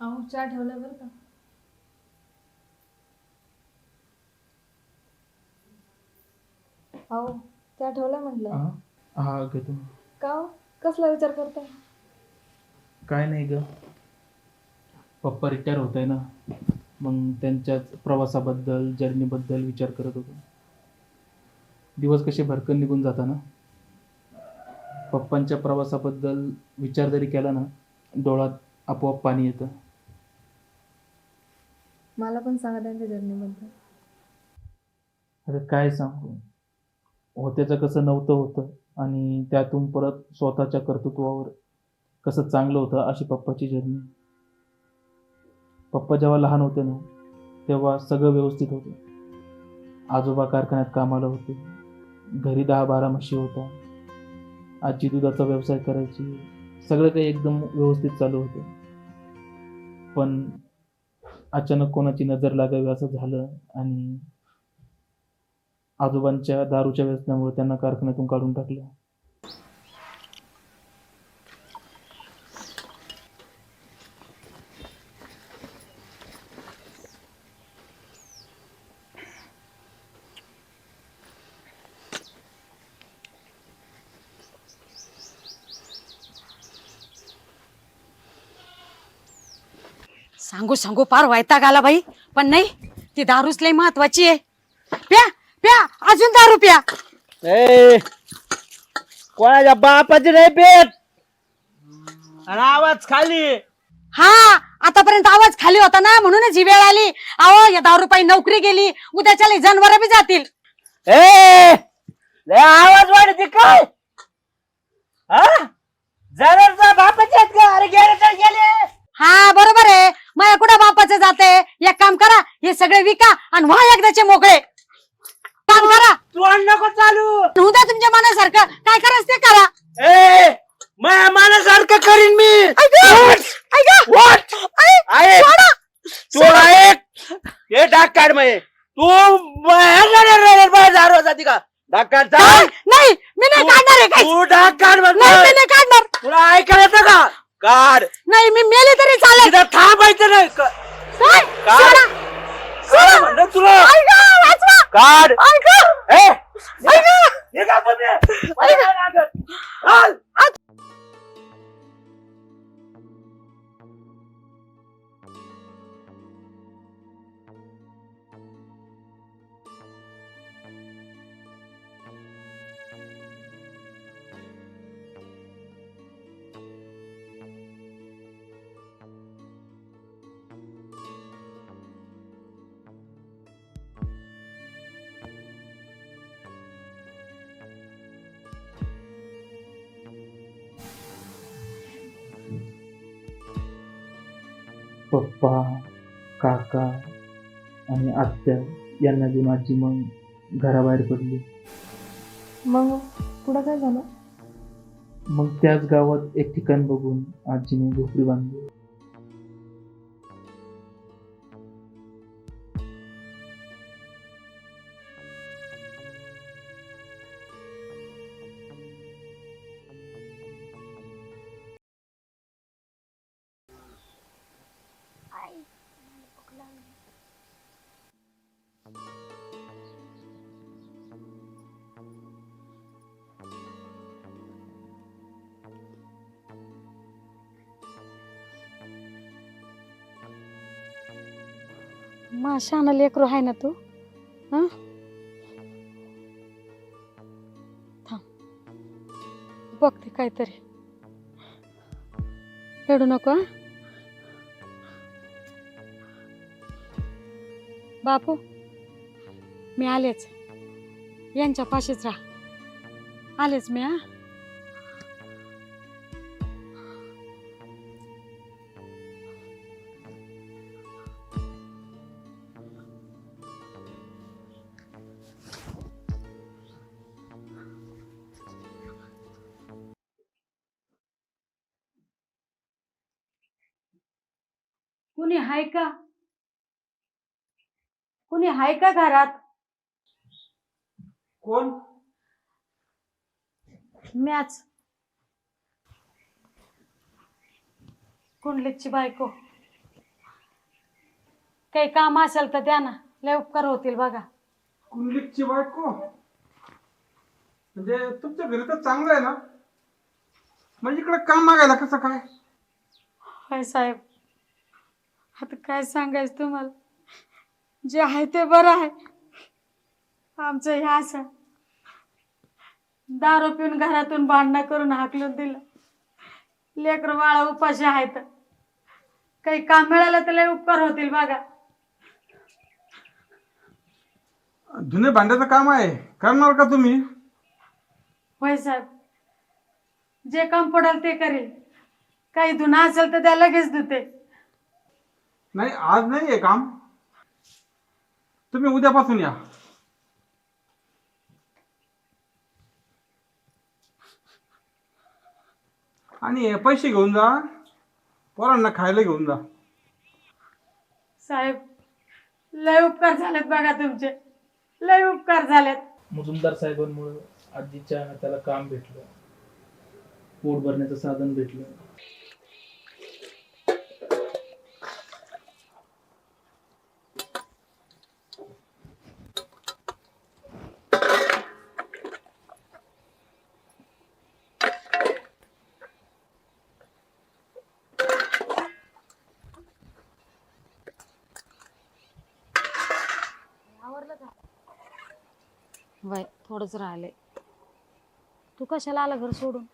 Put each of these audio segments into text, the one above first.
अहो चहा ठेवलाय बरं का? अहो चहा ठेवलाय म्हटलं. हा हा घेतो. का हो? कसला विचार करताय? काय नाही ग. पप्पा रिटायर होत आहे ना मग त्यांच्याच प्रवासाबद्दल जर्नीबद्दल विचार करत होतो. दिवस कसे भरकन निघून जाता ना. पप्पांच्या प्रवासाबद्दल विचार जरी केला ना डोळ्यात आपोआप पाणी येतं. मला पण सांगा त्यांच्या जर्नीबद्दल. अरे काय सांगू? होत्याचं कसं नव्हतं होतं आणि त्यातून परत स्वतःच्या कर्तृत्वावर कसं चांगलं होतं अशी पप्पाची जर्नी. पप्पा जेव्हा लहान होते ना तेव्हा सगळं व्यवस्थित होतं. आजोबा कारखान्यात कामाला होते. घरी दहा बारा म्हशी होता आजी दुधाचा व्यवसाय करायची. सगळं काही एकदम व्यवस्थित चालू होतं. पण अचानक कोणाची नजर लागावी असं झालं आणि आजोबांच्या दारूच्या व्यसनामुळे त्यांना कारखान्यातून काढून टाकलं. सांगू सांगू पार वैताग आला बाई. पण नाही ती दारूच लई महत्वाची आहे. प्या प्या अजून दारू प्या. ए कोणाच्या बापाची नाही पेट? आणि आवाज खाली. हा आतापर्यंत आवाज खाली होता ना म्हणूनच ही वेळ आली. अहो या दारू पायी नोकरी गेली उद्याच्या जनावर बी जातील. ए लय आवाज वाढते काय? हा? जरा बापाचे आहेत का? अरे गेले तर गेले. हा बरोबर आहे. माझ्या कुठं बापाचं जाते? एक काम करा हे सगळे विका आणि व्हा एकदाचे मोकळे. काम करा. तू आण नको चालू. उद्या तुमच्या मनासारखं काय करायचं ते करा. ए माझ्या मनासारखं करीन मी. ऐका, ऐका. What? ऐ, आहे. सोडा. तू ऐक हे डाक काढ मग तू दारू जाती का? डाक काढ नाही चाल. नाही, मी नाही तू- काढणार आहे काहीच. तू डाक काढ मग नाही मी नाही काढणार. तुला ऐकायला येतं का? काढ नाही मी मेले तरी चालेल तिथं थांबायचं नाही क- काय? काढ. सोडा. काढ म्हणलं तुला ऐका, वाचवा. काढ ऐका. ए ऐका. निघा तुम्ही. मला नाही लागत. पप्पा काका आणि आत्या यांना घेऊन आजी मग घराबाहेर पडली. मग पुढं काय झालं? मग त्याच गावात एक ठिकाण बघून आजीने झोपडी बांधली. माशानं लेकरू आहे ना तू? हा? थांब. बघते काहीतरी. रडू नको बापू मी आलेच. यांच्या पाशीच राहा. आलेच मी हा? कुणी हाय का? कुणी हाय का घरात? कोण? मॅच कुंडलीची बायको. काही काम असेल तर द्या ना. लय उपकार होतील बघा. कुंडलिकची बायको? म्हणजे तुमच्या घरी तर चांगलं आहे ना? म्हणजे इकडे काम मागायला कसं काय? होय साहेब. आता काय सांगायचं तुम्हाला? जे आहे ते बरं आहे. आमचं हे असं. दारू पिऊन घरातून भांडणं करून हाकलून दिलं. लेकर बाळा उपाशी आहेत. काही काम मिळालं तर लय उपकार होतील बघा. धुणे भांड्याचं काम आहे. करणार का तुम्ही? होय साहेब. जे काम पडेल ते करेल. काही धुना असेल तर त्या लगेच धुते. नाही आज नाही आहे काम. तुम्ही उद्यापासून या. आणि पैसे घेऊन जा. पोरांना खायला घेऊन जा. साहेब लय उपकार झालेत बघा तुमचे. लय उपकार झालेत. मुजुमदार साहेबांमुळं आजीच्या हाताला काम भेटलं. पोट भरण्याचं साधन भेटलं. एवढंच राहिले तू कशाला आला घर सोडून?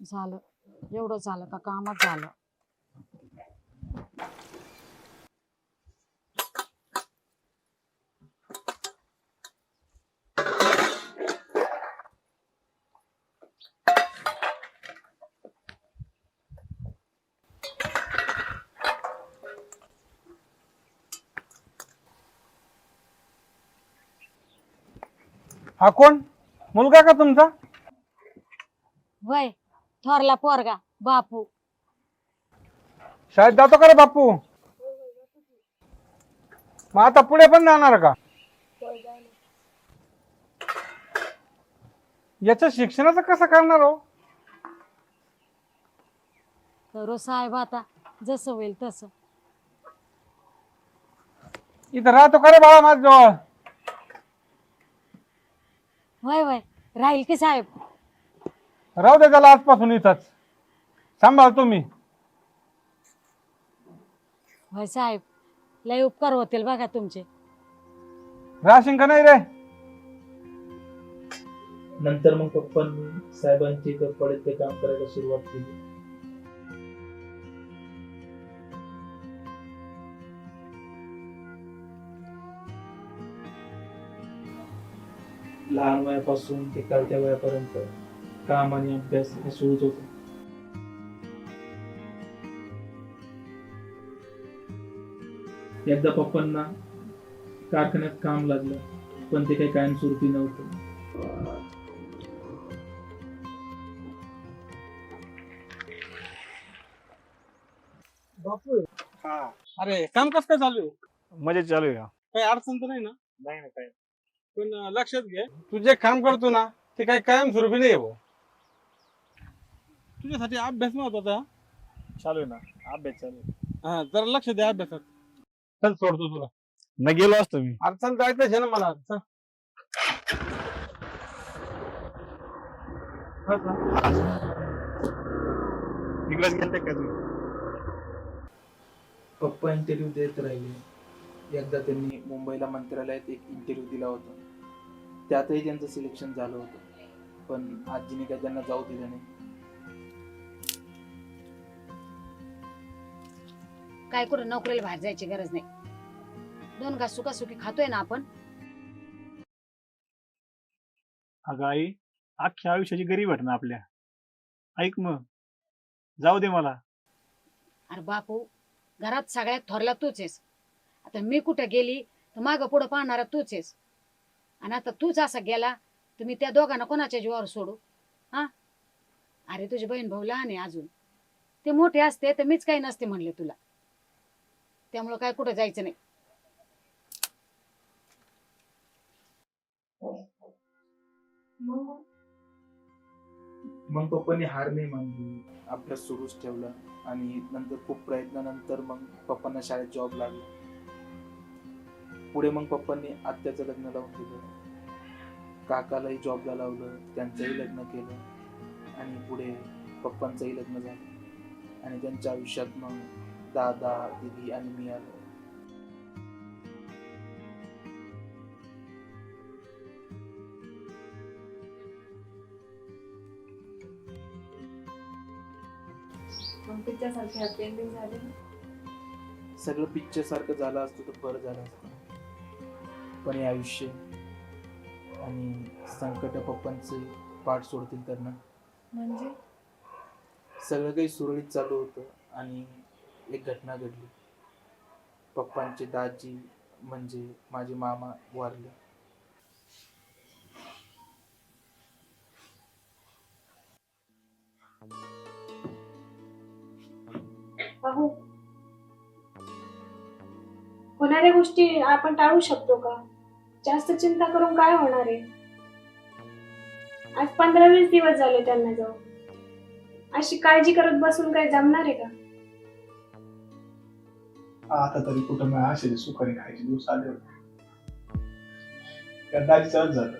झालं. एवढं झालं का कामच झालं. हा कोण? मुलगा का तुमचा? वय थोरला पोरगा बापू. शाळेत जातो का रे बापू? मग आता पुढे पण जाणार का? याचं शिक्षणाचं कसं करणार हो? करू साहेब आता जसं होईल तसं. इथं राहतो का रे बाळा माझ्याजवळ? वय वय. राहील की साहेब? राहू दे त्याला आजपासून इथंच. सांभाळ तुम्ही. होय साहेब. लय उपकार होतील बघा तुमचे. राहशील का नाही रे? नंतर मग पप्पांनी साहेबांची इथं ते काम करायला सुरुवात केली. लहान वयापासून ते कळत्या वयापर्यंत काम आणि अभ्यास हे सुरूच होतं. एकदा पप्पांना कारखान्यात काम लागलं पण ते काही कायमस्वरूपी नव्हतं. बापू अरे काम कसं काय चालू आहे? मजेत चालू आहे का काही अडचण तर नाही ना? नाही ना काय पण लक्षात घे. तू जे काम करतो ना ते काही कायम स्वरूपी नाही भाऊ तुझ्यासाठी अभ्यास महत्त्वाचा आहे, चालू आहे ना. अभ्यास चालू आहे. हा जरा लक्ष दे अभ्यासात. चल सोडतो तुला. न गेलो असतो मी. अडचण जायचं आहे ना मला. चल. चल, चल. गेलते का तुम्ही? पप्पा इंटरव्ह्यू देत राहिले. एकदा त्यांनी मुंबईला मंत्रालयात एक इंटरव्ह्यू दिला होता. त्यातही त्यांचं सिलेक्शन झालं होतं. पण आजीने काय त्यांना जाऊ दिलं नाही. काय कुठं नोकरीला बाहेर जायची गरज नाही. दोन घास सुखासुखी खातोय ना आपण? अगं आई अख्ख्या आयुष्याची गरीब ना आपल्या. ऐक मग. जाऊ दे मला. अरे बापू घरात सगळ्यात थोरला तूच आहेस. आता मी कुठं गेली तर मागं पुढं पाहणारा तूच आहेस. आणि आता तूच असा गेला तर मी त्या दोघांना कोणाच्या जीवावर सोडू? हा? अरे तुझी बहीण भाऊ लहान आहे अजून. ते मोठे असते तर मीच काही नसते म्हणले तुला. त्यामुळं काय कुठं जायचं नाही. मग पप्पांनी हार नाही मानली. अभ्यास सुरूच ठेवला आणि नंतर खूप प्रयत्नानंतर मग पप्पांना शाळेत जॉब लागला. पुढे मग पप्पांनी आत्याचं लग्न लावून दिलं. काकालाही जॉबला लावलं त्यांचंही लग्न केलं आणि पुढे पप्पांचंही लग्न झालं. आणि त्यांच्या आयुष्यात मग दादा दिदी आणि मी आलो. सगळं पिक्चर सारखं झालं असतं तर बरं झालं असतं. पण हे आयुष्य आणि संकट पप्पांचे पाठ सोडतील तर ना म्हणजे? सगळं काही सुरळीत चालू होतं आणि एक घटना घडली. पप्पांचे दाजी म्हणजे माझे मामा वारले. पाहू होणाऱ्या गोष्टी आपण टाळू शकतो का? जास्त चिंता करून काय होणार आहे? आज पंधरा वीस दिवस झाले त्यांना जाऊन. अशी काळजी करत बसून काय जमणार आहे का? आता तरी कुठं असे सुखाने खायचे दिवस आले होते. त्या दाजीचं झालं.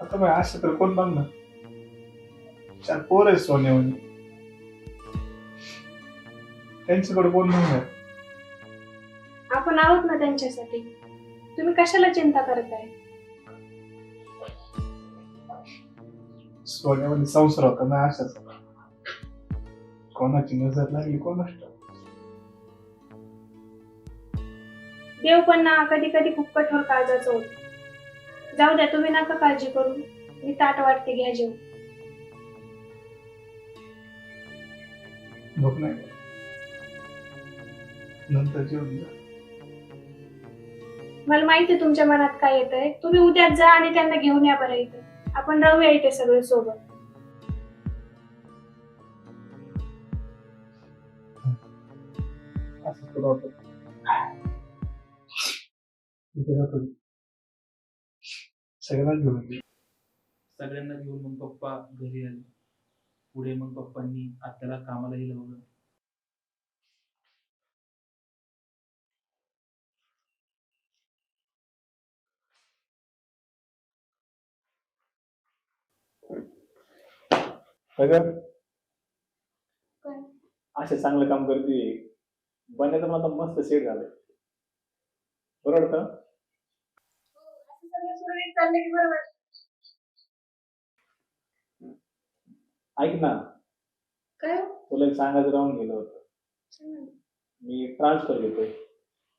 आता मग असं तर कोण बघणार? चार पोर आहे सोन्यावर त्यांच्याकडे कोण बघणार? आपण आहोत ना त्यांच्यासाठी? तुम्ही कशाला चिंता करताय? सोन्यामध्ये संसार होता ना अशाच कोणाची नजर लागली ठाऊक. देव पण ना कधी कधी खूप कठोर काळजाचं होत. जाऊ द्या तुम्ही नका काळजी करू. मी ताट वाटते घ्या जेव नाही नंतर जेवण. मला माहिती आहे तुमच्या मनात काय येत आहे तुम्ही उद्याच जा आणि त्यांना घेऊन या बरं इथे. आपण राहूया इथे सगळे सोबत. इथे जातो मी. सगळ्यांना घेऊन. सगळ्यांना घेऊन मग पप्पा घरी आले. पुढे मग पप्पांनी आत्याला कामालाही लावलं. काय? असे चांगलं काम करते बनायचं मला मस्त सेट झालंय. बरोबर का सगळं ऐक ना. काय? हो? तुला एक सांगायचं राहून गेलं होतं. मी ट्रान्सफर घेतोय.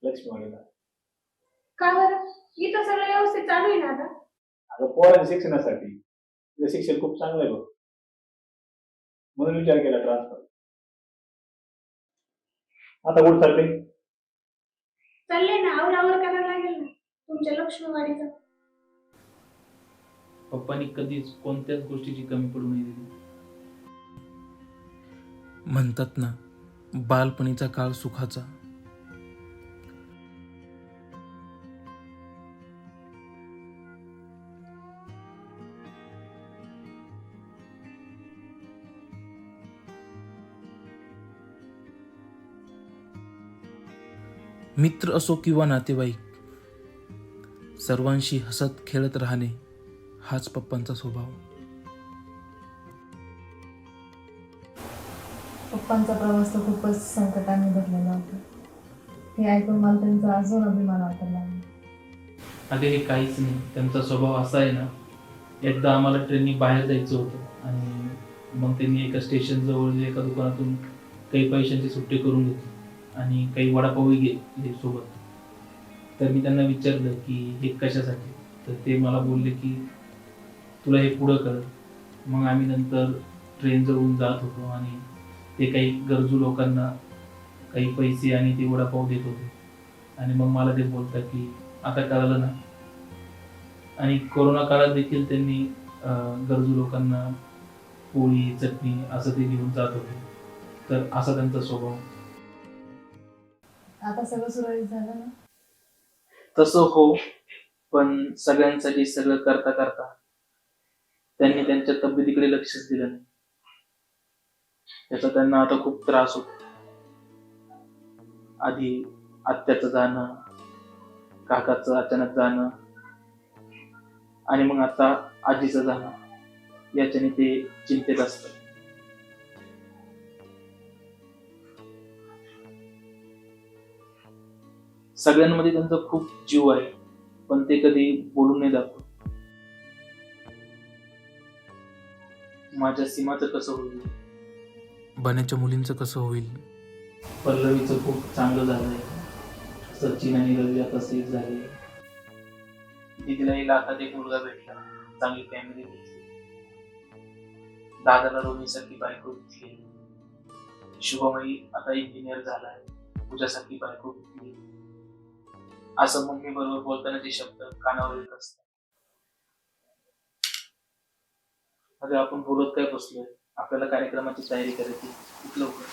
लक्ष्मीवाडीला का बरं? इथं सगळं व्यवस्थित चालू आहे ना आता? अगं पोराच्या शिक्षणासाठी. तुझं शिक्षण खूप चांगलं आहे बघ. म्हणून विचार केला ट्रान्सफर आता कुठं चालले चाललंय ना आवर आवर करायला लागेल ना तुमच्या लक्ष्मीवाडीचं पप्पांनी कधीच कोणत्याच गोष्टीची कमी पडू नाही दिली. म्हणतात ना बालपणीचा काळ सुखाचा. मित्र असो किंवा नातेवाईक सर्वांशी हसत खेळत राहणे हाच पप्पांचा स्वभाव. पप्पांचा प्रवास तर खूपच संकटाने भरलेला होता. हे ऐकून मला त्यांचा अजून अभिमान वाटायला लागला अगं हे काहीच नाही. त्यांचा स्वभाव असा आहे ना एकदा आम्हाला ट्रेननी बाहेर जायचं होतं आणि मग त्यांनी एका स्टेशन जवळ एका दुकानातून काही पैशांची सुट्टी करून घेतली. आणि काही वडापावही घे सोबत. तर मी त्यांना विचारलं की हे कशासाठी? तर ते मला बोलले की तुला हे पुढं कर. मग आम्ही नंतर ट्रेन जवळून जात होतो आणि ते काही गरजू लोकांना काही पैसे आणि ते वडापाव देत होते. आणि मग मला ते बोलतात की आता करायला ना. आणि कोरोना काळात देखील त्यांनी गरजू लोकांना पोळी चटणी असं ते घेऊन जात होते. तर असा त्यांचा स्वभाव आता सगळं सुरळीत झालं ना? तसं हो पण सगळ्यांसाठी सगळं करता करता त्यांनी त्यांच्या तब्येतीकडे लक्षच दिलं नाही. त्याचा त्यांना आता खूप त्रास होतो. आधी आत्याचं जाणं काकाचं अचानक जाणं आणि मग आता आजीचं जाणं याच्याने ते चिंतेत असतात. सगळ्यांमध्ये त्यांचा खूप जीव आहे पण ते कधी बोलून नाही दाखवत. माझ्या सीमाचं कसं होईल? बन्याच्या मुलींचं कसं होईल? पल्लवीचं खूप चांगलं झालंय. सचिन आणि रवी आता सेफ झाले. दिदीला आता एक मुलगा भेटला. चांगली फॅमिली भेटली. दादाला रोहिणीसारखी बायको भेटली. शुभमही आता इंजिनियर झालाय. तुझ्यासारखी बायको भेटली. असं मम्मी बरोबर बोलताना ते शब्द कानावर येत असतात. अरे आपण बोलत काय बसलोय? आपल्याला कार्यक्रमाची तयारी करायची लवकर.